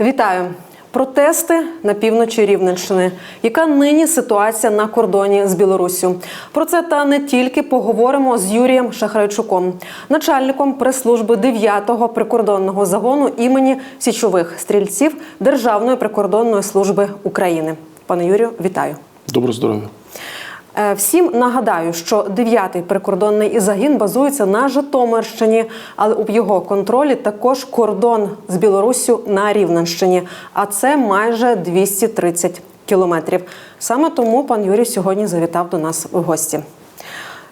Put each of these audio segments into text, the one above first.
Вітаю! Протести на півночі Рівненщини. Яка нині ситуація на кордоні з Білоруссю? Про це та не тільки поговоримо з Юрієм Шахрайчуком, начальником прес-служби 9-го прикордонного загону імені січових стрільців Державної прикордонної служби України. Пане Юрію, вітаю. Доброго здоров'я. Е, Всім нагадаю, що 9-й прикордонний загін базується на Житомирщині, але у його контролі також кордон з Білоруссю на Рівненщині, а це майже 230 кілометрів. Саме тому пан Юрій сьогодні завітав до нас в гості.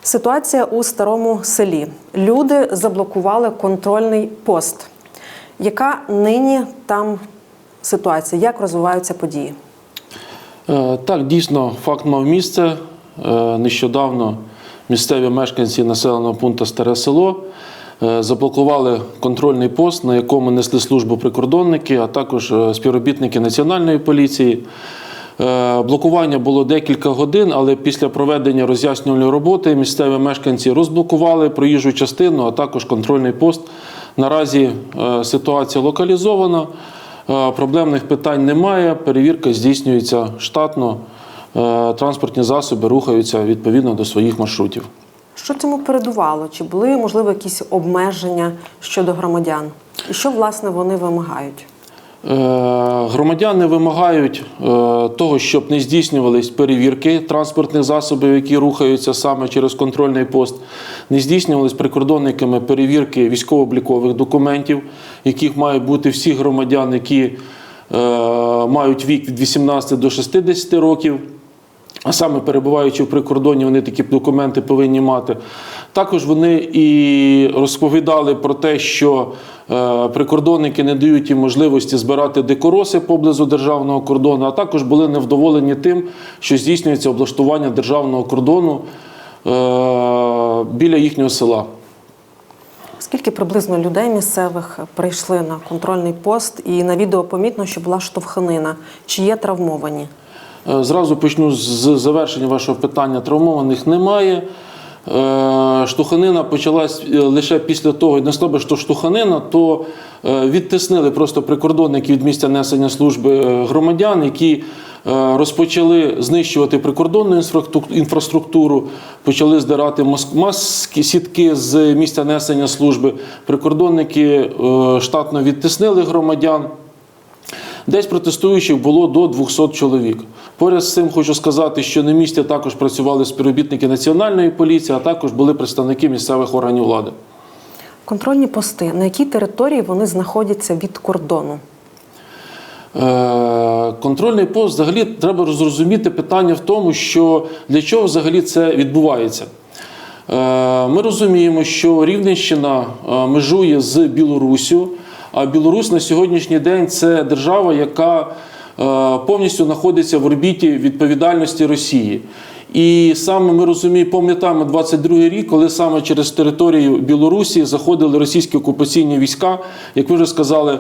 Ситуація у старому селі. Люди заблокували контрольний пост. Яка нині там ситуація? Як розвиваються події? Е, Так, дійсно, факт мав місце. Е, Нещодавно місцеві мешканці населеного пункту Старе село е, заблокували контрольний пост, на якому несли службу прикордонники, а також е, співробітники Національної поліції. Блокування було декілька годин, але після проведення роз'яснювальної роботи місцеві мешканці розблокували проїжджу частину, а також контрольний пост. Наразі ситуація локалізована, проблемних питань немає. Перевірка здійснюється штатно. Е, Транспортні засоби рухаються відповідно до своїх маршрутів. Що цьому передувало? Чи були можливо якісь обмеження щодо громадян? І що власне вони вимагають? Е, Громадяни вимагають е, того, щоб не здійснювались перевірки транспортних засобів, які рухаються саме через контрольний пост, не здійснювались прикордонниками перевірки військово-облікових документів, яких мають бути всі громадяни, які мають вік від 18 до 60 років. А саме перебуваючи в прикордоні, вони такі документи повинні мати. Також вони і розповідали про те, що е, прикордонники не дають їм можливості збирати декороси поблизу державного кордону, а також були невдоволені тим, що здійснюється облаштування державного кордону е, біля їхнього села. Скільки приблизно людей місцевих прийшли на контрольний пост, і на відео помітно, що була штовханина. Чи є травмовані? Е, Зразу почну з завершення вашого питання. Травмованих немає. Е, Штуханина почалась е, лише після того, не слабо, що штуханина, то відтиснили просто прикордонники від місця несення служби громадян, які розпочали знищувати прикордонну інфраструктуру, почали здирати маски, сітки з місця несення служби. Прикордонники штатно відтиснили громадян. Десь протестуючих було до 200 чоловік. Поряд з цим хочу сказати, що на місці також працювали співробітники національної поліції, а також були представники місцевих органів влади. Контрольні пости на якій території вони знаходяться від кордону? Е, Контрольний пост взагалі треба зрозуміти питання в тому, що для чого взагалі це відбувається. Е, Ми розуміємо, що Рівненщина е, межує з Білоруссю, а Білорусь на сьогоднішній день це держава, яка е, повністю знаходиться в орбіті відповідальності Росії. І саме ми розуміємо, пам'ятаємо 22 рік, коли саме через територію Білорусі заходили російські окупаційні війська, як ви вже сказали.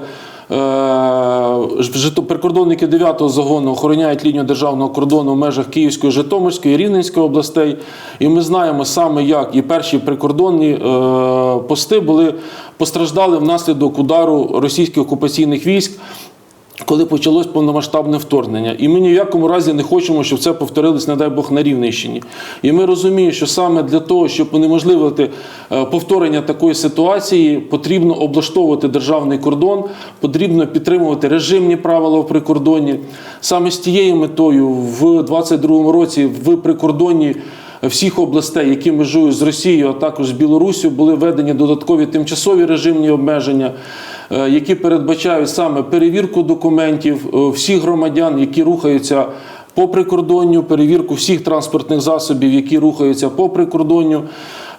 Е, Прикордонники 9-го загону охороняють лінію державного кордону в межах Київської, Житомирської, Рівненської областей. І ми знаємо саме, як і перші прикордонні е, пости були постраждали внаслідок удару російських окупаційних військ. Коли почалось повномасштабне вторгнення, і ми ні в якому разі не хочемо, щоб це повторилось, не дай Бог, на Рівненщині. І ми розуміємо, що саме для того, щоб унеможливити е, повторення такої ситуації, потрібно облаштовувати державний кордон, потрібно підтримувати режимні правила в прикордонні. Саме з тією метою в 2022 році в прикордонні всіх областей, які межують з Росією, а також з Білоруссю, були введені додаткові тимчасові режимні обмеження, які передбачають саме перевірку документів е, всіх громадян, які рухаються по прикордонню, перевірку всіх транспортних засобів, які рухаються по прикордонню.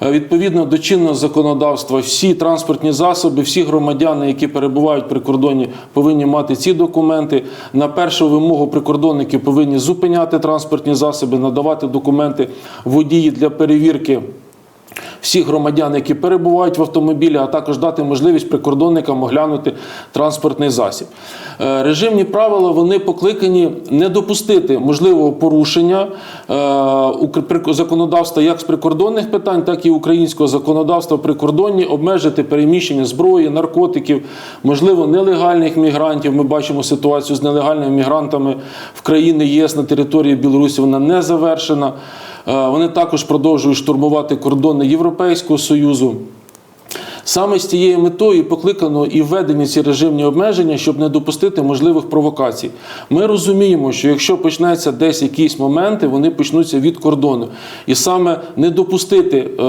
Е, Відповідно до чинного законодавства, всі транспортні засоби, всі громадяни, які перебувають при кордоні, повинні мати ці документи. На першу вимогу прикордонники повинні зупиняти транспортні засоби, надавати документи водії для перевірки всіх громадян, які перебувають в автомобілі, а також дати можливість прикордонникам оглянути транспортний засіб. Е, Режимні правила вони покликані не допустити можливого порушення е, законодавства як з прикордонних питань, так і українського законодавства при кордоні, обмежити переміщення зброї, наркотиків, можливо, нелегальних мігрантів. Ми бачимо ситуацію з нелегальними мігрантами в країни ЄС на території Білорусі. Вона не завершена. Е, Вони також продовжують штурмувати кордони Європейського Союзу. Саме з цією метою покликано і введені ці режимні обмеження, щоб не допустити можливих провокацій. Ми розуміємо, що якщо почнеться десь якісь моменти, вони почнуться від кордону. І саме не допустити е,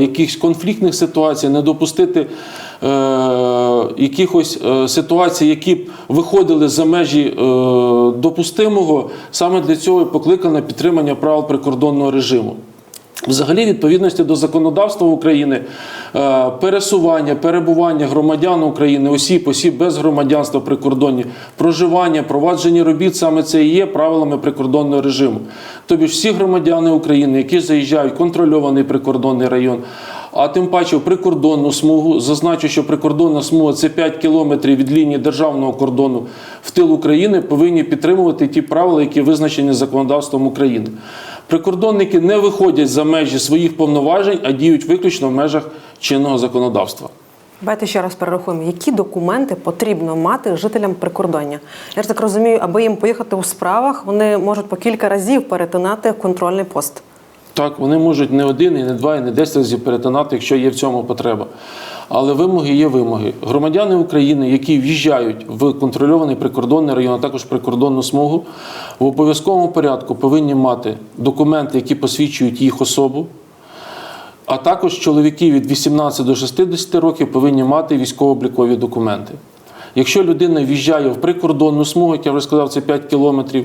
якихось конфліктних ситуацій, не допустити е, якихось е, ситуацій, які б виходили за межі е, допустимого, саме для цього і покликано підтримання правил прикордонного режиму. Взагалі, відповідності до законодавства України, е, пересування, перебування громадян України, осіб, осіб без громадянства прикордонні, проживання, провадження робіт саме це і є правилами прикордонного режиму. Тобі ж всі громадяни України, які заїжджають в контрольований прикордонний район, а тим паче в прикордонну смугу, зазначу, що прикордонна смуга це 5 кілометрів від лінії державного кордону в тил України, повинні підтримувати ті правила, які визначені законодавством України. Прикордонники не виходять за межі своїх повноважень, а діють виключно в межах чинного законодавства. Давайте ще раз перерахуємо, які документи потрібно мати жителям прикордоння. Я ж так розумію, аби їм поїхати у справах, вони можуть по кілька разів перетинати контрольний пост. Так, вони можуть не один, і не два, і не десять разів перетинати, якщо є в цьому потреба. Але вимоги є вимоги. Громадяни України, які в'їжджають в контрольований прикордонний район, а також прикордонну смугу, в обов'язковому порядку повинні мати документи, які посвідчують їх особу. А також чоловіки від 18 до 60 років повинні мати військово-облікові документи. Якщо людина в'їжджає в прикордонну смугу, як я вже сказав, це 5 кілометрів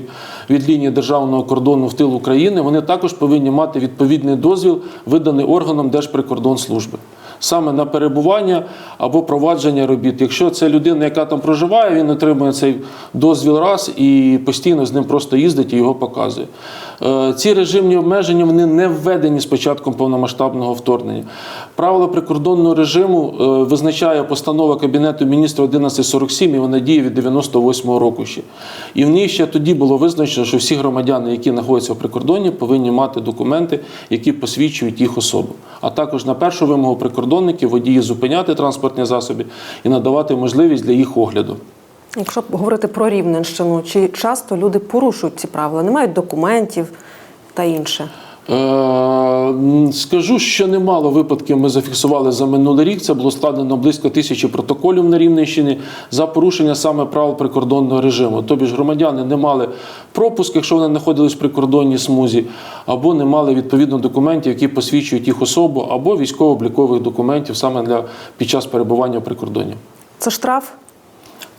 від лінії державного кордону в тил України, вони також повинні мати відповідний дозвіл, виданий органом Держприкордонслужби. Саме на перебування або провадження робіт. Якщо це людина, яка там проживає, він отримує цей дозвіл раз і постійно з ним просто їздить і його показує. Е, Ці режимні обмеження вони не введені з початком повномасштабного вторгнення. Правила прикордонного режиму е, визначає постанова Кабінету міністрів 1147, і вона діє від 98-го року ще. І в ній ще тоді було визначено, що всі громадяни, які знаходяться в прикордонні, повинні мати документи, які посвідчують їх особу. А також на першу вимогу прикордонників водії зупиняти транспортні засоби і надавати можливість для їх огляду. Якщо говорити про Рівненщину, чи часто люди порушують ці правила, не мають документів та інше? Е, Скажу, що немало випадків ми зафіксували за минулий рік. Це було складено близько тисячі протоколів на Рівненщині за порушення саме правил прикордонного режиму. Тобі ж громадяни не мали пропуск, якщо вони знаходились в прикордонній смузі, або не мали відповідно документів, які посвідчують їх особу, або військово-облікових документів саме для під час перебування в прикордонні. Це штраф?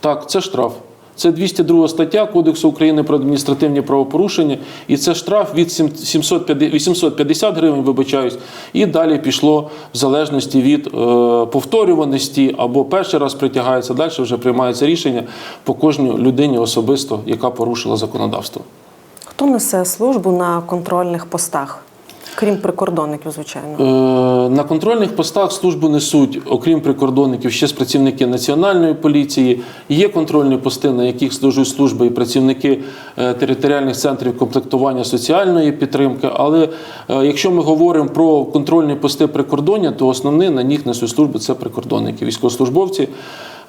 Так, це штраф. Це 202 стаття Кодексу України про адміністративні правопорушення, і це штраф від 750 850 гривень, вибачаюсь, і далі пішло в залежності від е, повторюваності або перший раз притягається, далі вже приймається рішення по кожній людині особисто, яка порушила законодавство. Хто несе службу на контрольних постах? Крім прикордонників, звичайно. Е, На контрольних постах службу несуть, окрім прикордонників, ще з працівники національної поліції. Є контрольні пости, на яких служать служби і працівники е, територіальних центрів комплектування соціальної підтримки. Але е, якщо ми говоримо про контрольні пости прикордоння, то основні на них несуть служби це прикордонники, військовослужбовці.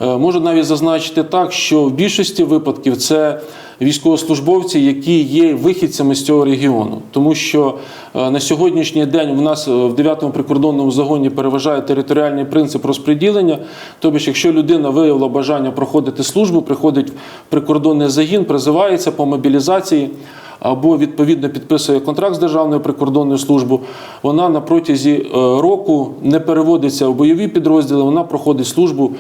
Е, Можу навіть зазначити так, що в більшості випадків це військовослужбовці, які є вихідцями з цього регіону, тому що е, на сьогоднішній день в нас е, в 9-му прикордонному загоні переважає територіальний принцип розподілення. Тобто, якщо людина виявила бажання проходити службу, приходить в прикордонний загін, призивається по мобілізації. Або відповідно підписує контракт з Державною прикордонною службою, вона на протязі року не переводиться в бойові підрозділи, вона проходить службу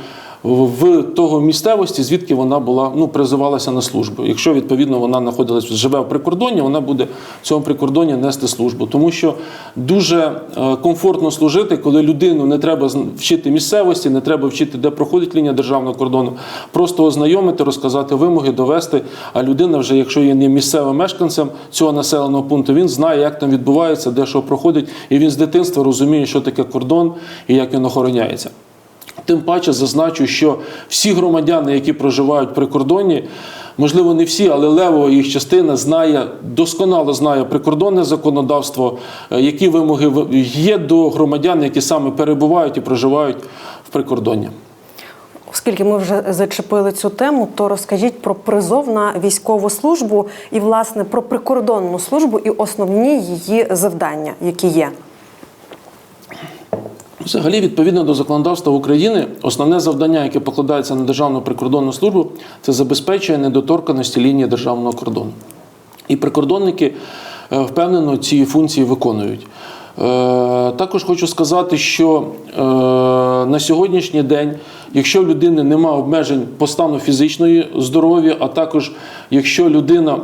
в того місцевості, звідки вона була ну призивалася на службу. Якщо відповідно вона знаходилась живе в прикордонні, вона буде в цьому прикордонні нести службу, тому що дуже е, комфортно служити, коли людину не треба вчити місцевості, не треба вчити, де проходить лінія державного кордону, просто ознайомити, розказати вимоги, довести. А людина, вже якщо є не місцевим мешканцем цього населеного пункту, він знає, як там відбувається, де що проходить, і він з дитинства розуміє, що таке кордон і як він охороняється. Тим паче зазначу, що всі громадяни, які проживають при кордоні, можливо, не всі, але левова їх частина знає, досконало знає прикордонне законодавство, е, які вимоги є до громадян, які саме перебувають і проживають в прикордонні. Оскільки ми вже зачепили цю тему, то розкажіть про призов на військову службу і, власне, про прикордонну службу і основні її завдання, які є. Взагалі, відповідно до законодавства України, основне завдання, яке покладається на Державну прикордонну службу, це забезпечення недоторканості лінії державного кордону. І прикордонники е, впевнено ці функції виконують. Е, Також хочу сказати, що е, на сьогоднішній день, якщо в людини немає обмежень по стану фізичної здоров'я, а також якщо людина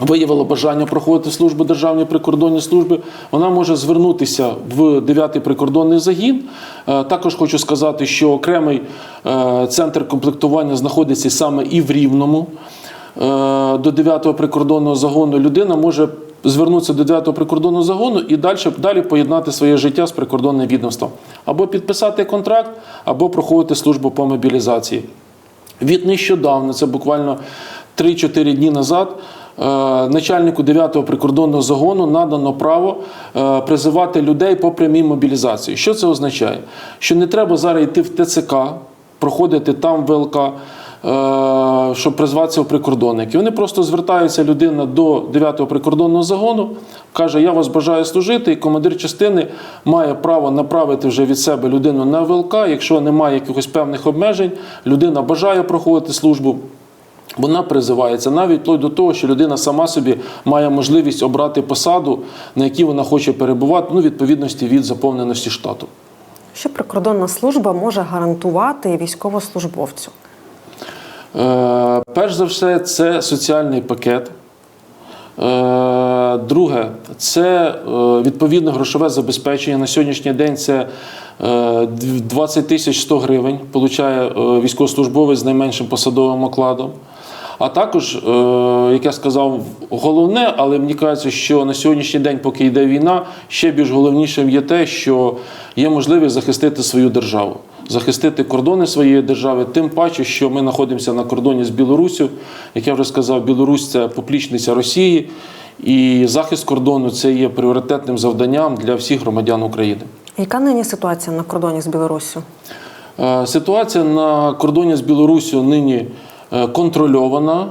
виявила бажання проходити службу Державної прикордонної служби, вона може звернутися в 9-й прикордонний загін. Е, Також хочу сказати, що окремий е, центр комплектування знаходиться саме і в Рівному. Е, До 9-го прикордонного загону людина може звернутися до 9-го прикордонного загону і далі, далі поєднати своє життя з прикордонним відомством. Або підписати контракт, або проходити службу по мобілізації. Від нещодавно, це буквально 3-4 дні назад, начальнику 9-го прикордонного загону надано право е, призивати людей по прямій мобілізації. Що це означає? Що не треба зараз йти в ТЦК, проходити там ВЛК, е, щоб призватися в прикордонники. Вони просто звертаються людина до 9-го прикордонного загону, каже: Я вас бажаю служити, і командир частини має право направити вже від себе людину на ВЛК. Якщо немає якихось певних обмежень, людина бажає проходити службу. Вона призивається навіть вплоть до того, що людина сама собі має можливість обрати посаду, на якій вона хоче перебувати, ну, відповідності від заповненості штату. Що прикордонна служба може гарантувати військовослужбовцю? Е, перш за все, це соціальний пакет. Е, друге, це е, відповідне грошове забезпечення. На сьогоднішній день це е, 20 тисяч 100 гривень, получає е, військовослужбовець з найменшим посадовим окладом. А також, е, як я сказав, головне, але мені кажеться, що на сьогоднішній день, поки йде війна, ще більш головнішим є те, що є можливість захистити свою державу, захистити кордони своєї держави, тим паче, що ми знаходимося на кордоні з Білоруссю. Як я вже сказав, Білорусь це поплічниця Росії, і захист кордону це є пріоритетним завданням для всіх громадян України. Яка нині ситуація на кордоні з Білоруссю? Е, Ситуація на кордоні з Білоруссю нині контрольована.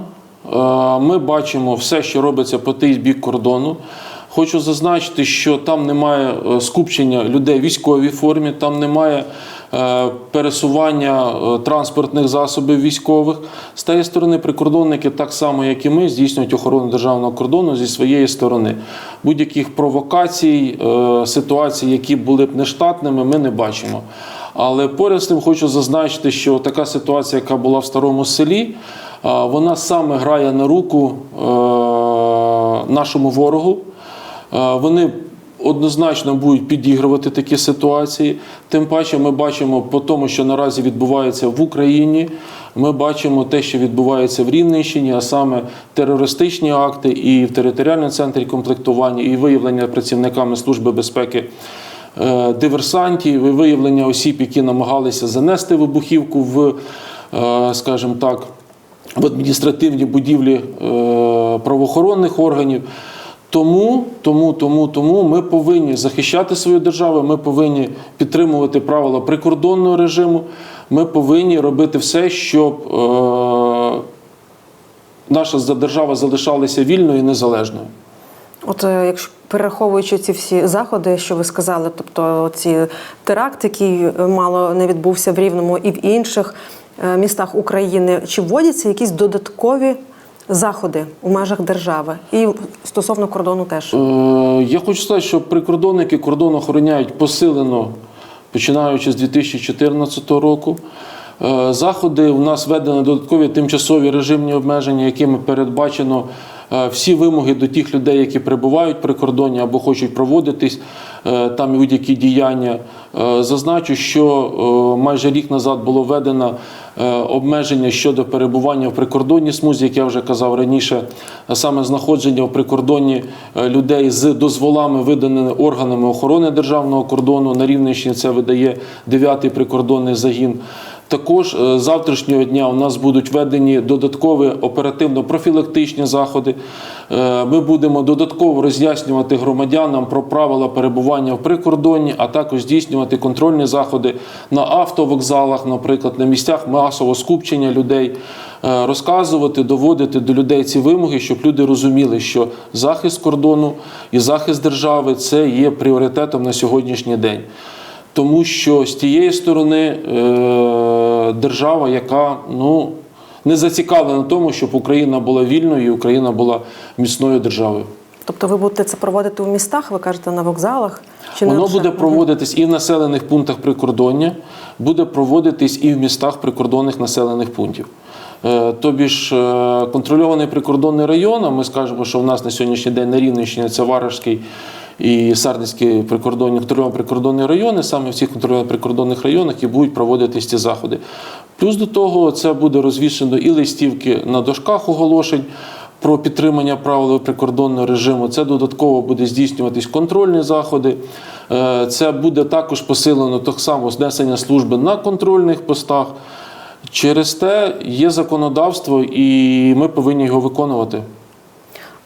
Е, Ми бачимо все, що робиться по той бік кордону. Хочу зазначити, що там немає е, скупчення людей в військовій формі, там немає е, пересування е, транспортних засобів військових. З тієї сторони, прикордонники, так само як і ми, здійснюють охорону державного кордону зі своєї сторони. Будь-яких провокацій, е, ситуацій, які були б нештатними, ми не бачимо. Але поряд з тим хочу зазначити, що така ситуація, яка була в старому селі, вона саме грає на руку е, нашому ворогу. Е, Вони однозначно будуть підігрувати такі ситуації. Тим паче, ми бачимо по тому, що наразі відбувається в Україні. Ми бачимо те, що відбувається в Рівненщині, а саме терористичні акти і в територіальному центрі комплектування, і виявлення працівниками Служби безпеки е, диверсантів, і виявлення осіб, які намагалися занести вибухівку в, е, скажімо так, в адміністративні будівлі е, правоохоронних органів. Тому, тому, тому, тому ми повинні захищати свою державу, ми повинні підтримувати правила прикордонного режиму, ми повинні робити все, щоб е, наша держава залишалася вільною і незалежною. От е, якщо перераховуючи ці всі заходи, що ви сказали, тобто ці теракт, який мало не відбувся в Рівному і в інших е, містах України, чи вводяться якісь додаткові заходи у межах держави і стосовно кордону теж? Е, Я хочу сказати, що прикордонники кордон охороняють посилено, починаючи з 2014 року. Е, Заходи у нас введено додаткові тимчасові режимні обмеження, якими передбачено всі вимоги до тих людей, які перебувають при кордоні або хочуть проводитись е, там будь-які діяння. Е, Зазначу, що е, майже рік назад було введено е, обмеження щодо перебування в прикордонній смузі, як я вже казав раніше, саме знаходження в прикордонні е, людей з дозволами, виданими органами охорони державного кордону. На Рівненщині це видає 9-й прикордонний загін. Також е, з завтрашнього дня у нас будуть введені додаткові оперативно-профілактичні заходи. Е, Ми будемо додатково роз'яснювати громадянам про правила перебування в прикордонні, а також здійснювати контрольні заходи на автовокзалах, наприклад, на місцях масового скупчення людей, Е, розказувати, доводити до людей ці вимоги, щоб люди розуміли, що захист кордону і захист держави це є пріоритетом на сьогоднішній день. Тому що з тієї сторони е, держава, яка ну, не зацікавлена в тому, щоб Україна була вільною і Україна була міцною державою. Тобто ви будете це проводити у містах, ви кажете, на вокзалах? Чи Воно буде проводитись і в населених пунктах прикордоння, буде проводитись і в містах прикордонних населених пунктів. Е, Тобі ж е, контрольований прикордонний район, а ми скажемо, що в нас на сьогоднішній день на Рівненщині це Варашський і Сарницький прикордонні прикордонні райони, саме в цих контрольованих прикордонних районах і будуть проводитись ці заходи. Плюс до того це буде розвішено і листівки на дошках оголошень про підтримання правил прикордонного режиму. Це додатково буде здійснюватись контрольні заходи. Е, Це буде також посилено так само знесення служби на контрольних постах. Через те є законодавство, і ми повинні його виконувати.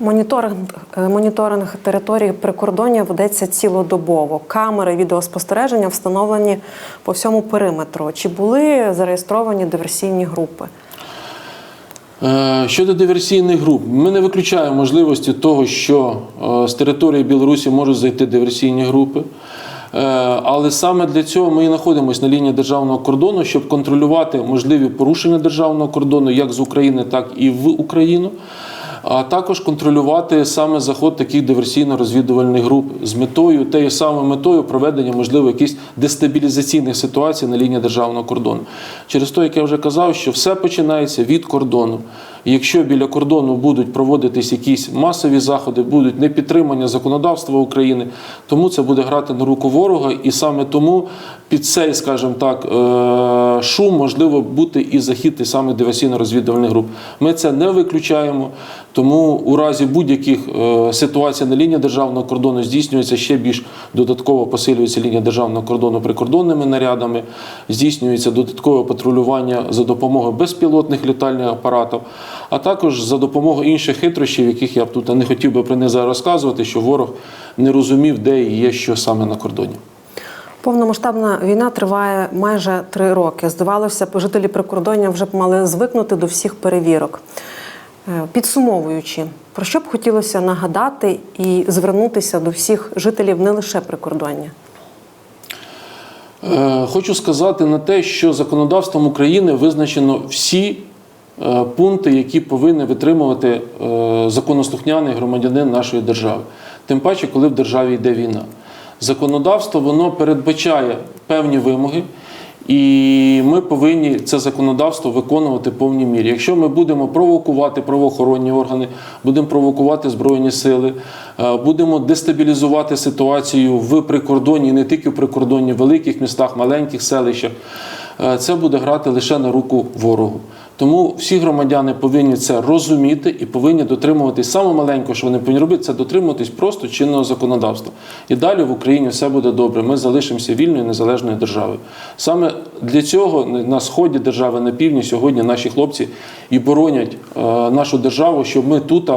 Моніторинг, е, моніторинг території прикордоння ведеться цілодобово. Камери відеоспостереження встановлені по всьому периметру. Чи були зареєстровані диверсійні групи? Е, Щодо диверсійних груп, ми не виключаємо можливості того, що е, з території Білорусі можуть зайти диверсійні групи. Але саме для цього ми і знаходимося на лінії державного кордону, щоб контролювати можливі порушення державного кордону як з України, так і в Україну. А також контролювати саме заход таких диверсійно-розвідувальних груп з метою, тією самою метою проведення, можливо, якихось дестабілізаційних ситуацій на лінії державного кордону. Через те, як я вже казав, що все починається від кордону. Якщо біля кордону будуть проводитись якісь масові заходи, будуть непідтримання законодавства України, тому це буде грати на руку ворога, і саме тому під цей, скажімо так, е, шум можливо бути і захід і саме диверсійно-розвідувальних груп. Ми це не виключаємо. Тому у разі будь-яких е, ситуацій на лінії державного кордону здійснюється ще більш додатково посилюється лінія державного кордону прикордонними нарядами, здійснюється додаткове патрулювання за допомогою безпілотних літальних апаратів, а також за допомогою інших хитрощів, яких я б тут не хотів би про них зараз розказувати, що ворог не розумів, де і є що саме на кордоні. Повномасштабна війна триває майже три роки. Здавалося жителі прикордоння вже б мали звикнути до всіх перевірок. Е, Підсумовуючи, про що б хотілося нагадати і звернутися до всіх жителів не лише прикордоння? Е, Хочу сказати на те, що законодавством України визначено всі пункти, які повинні витримувати е, законослухняний громадянин нашої держави. Тим паче, коли в державі йде війна. Законодавство воно передбачає певні вимоги, і ми повинні це законодавство виконувати в повній мірі. Якщо ми будемо провокувати правоохоронні органи, будемо провокувати збройні сили, е, будемо дестабілізувати ситуацію в прикордонні, не тільки в прикордонні, в великих містах, маленьких селищах, е, це буде грати лише на руку ворогу. Тому всі громадяни повинні це розуміти і повинні дотримуватись саме маленького, що вони повинні робити, це дотримуватись просто чинного законодавства. І далі в Україні все буде добре. Ми залишимося вільною незалежною державою. Саме для цього на сході держави, на півдні сьогодні наші хлопці і боронять е, нашу державу, щоб ми тут,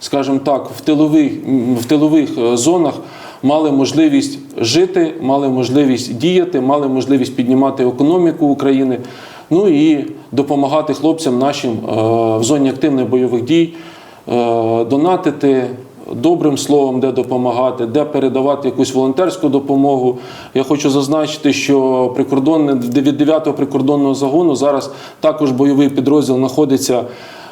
скажімо так, в тилових, в тилових е, зонах. Мали можливість жити, мали можливість діяти, мали можливість піднімати економіку України, ну і допомагати хлопцям нашим е, в зоні активних бойових дій, е, донатити добрим словом, де допомагати, де передавати якусь волонтерську допомогу. Я хочу зазначити, що прикордонне від 9-го прикордонного загону зараз також бойовий підрозділ знаходиться.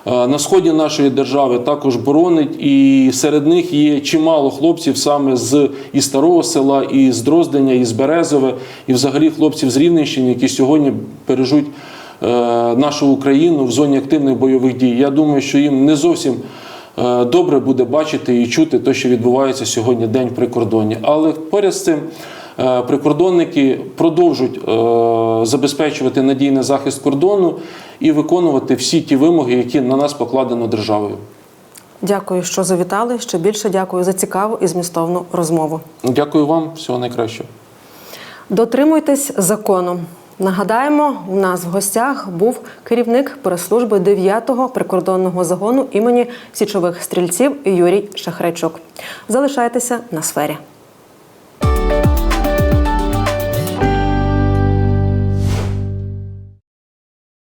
Е, На сході нашої держави також боронить, і серед них є чимало хлопців саме з і старого села, і з Дроздення, і з Березове, і взагалі хлопців з Рівненщини, які сьогодні бережуть е, нашу Україну в зоні активних бойових дій. Я думаю, що їм не зовсім е, добре буде бачити і чути те, що відбувається сьогодні день прикордоння. Але поряд з цим. Е, Прикордонники продовжують е, забезпечувати надійний захист кордону і виконувати всі ті вимоги, які на нас покладено державою. Дякую, що завітали. Ще більше дякую за цікаву і змістовну розмову. Дякую вам, всього найкращого. Дотримуйтесь закону. Нагадаємо, у нас в гостях був керівник прес-служби 9-го прикордонного загону імені січових стрільців Юрій Шахрайчук. Залишайтеся на сфері.